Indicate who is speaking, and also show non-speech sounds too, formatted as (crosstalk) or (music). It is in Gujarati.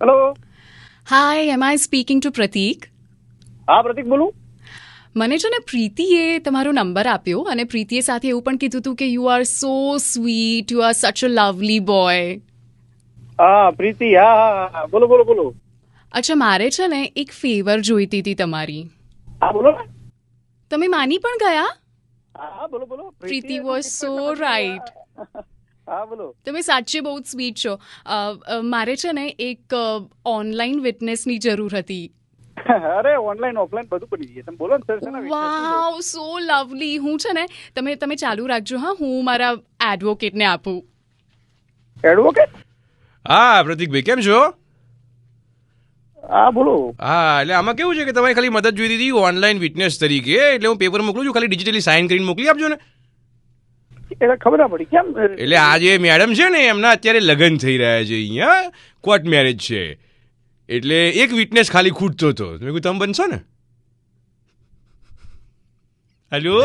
Speaker 1: Hello
Speaker 2: hi am I speaking to Prateek
Speaker 1: હા પ્રતિક બોલું.
Speaker 2: મને છે ને પ્રીતિએ તમારો નંબર આપ્યો અને પ્રીતિએ સાથે એવું પણ કીધું હતું કે you are so sweet you are such a lovely boy
Speaker 1: હા પ્રીતિ હા બોલો બોલો બોલો.
Speaker 2: અચ્છા મારે છે ને એક ફેવર જોઈતી હતી તમારી.
Speaker 1: હા બોલો
Speaker 2: તમે માની પણ ગયા?
Speaker 1: હા બોલો બોલો.
Speaker 2: પ્રીતિ વોઝ સો રાઈટ
Speaker 1: હા બોલો.
Speaker 2: તમે સાચે બહુ જ સ્વીટ છો. મારે છે ને એક ઓનલાઈન વિટનેસની જરૂર હતી. (laughs)
Speaker 1: અરે ઓનલાઈન ઓફલાઈન બધું પડી જાય તમે બોલો ને સર?
Speaker 2: વાવ સો લવલી હું છે ને તમે તમે ચાલુ રાખજો હા. હું મારા એડવોકેટને આપું.
Speaker 1: એડવોકેટ
Speaker 3: હા પ્રતિકભાઈ કેમ છો?
Speaker 1: હા બોલો.
Speaker 3: હા એટલે આમાં કેવું છે કે તમારે ખાલી મદદ જોઈતી હતી ઓનલાઈન વિટનેસ તરીકે એટલે હું પેપર મોકલું છું ખાલી ડિજિટલી સાઇન કરીને મોકલી આપજો ને.
Speaker 1: એને ખબર ના પડી. કેમ?
Speaker 3: એટલે આ મેડમ છે ને, એમના અત્યારે લગ્ન થઈ રહ્યા છે અહીંયા. કોર્ટ મેરેજ છે. એટલે એક વિટનેસ ખાલી ખૂટતો હતો. મેં કીધું તમે બનશો ને? હેલો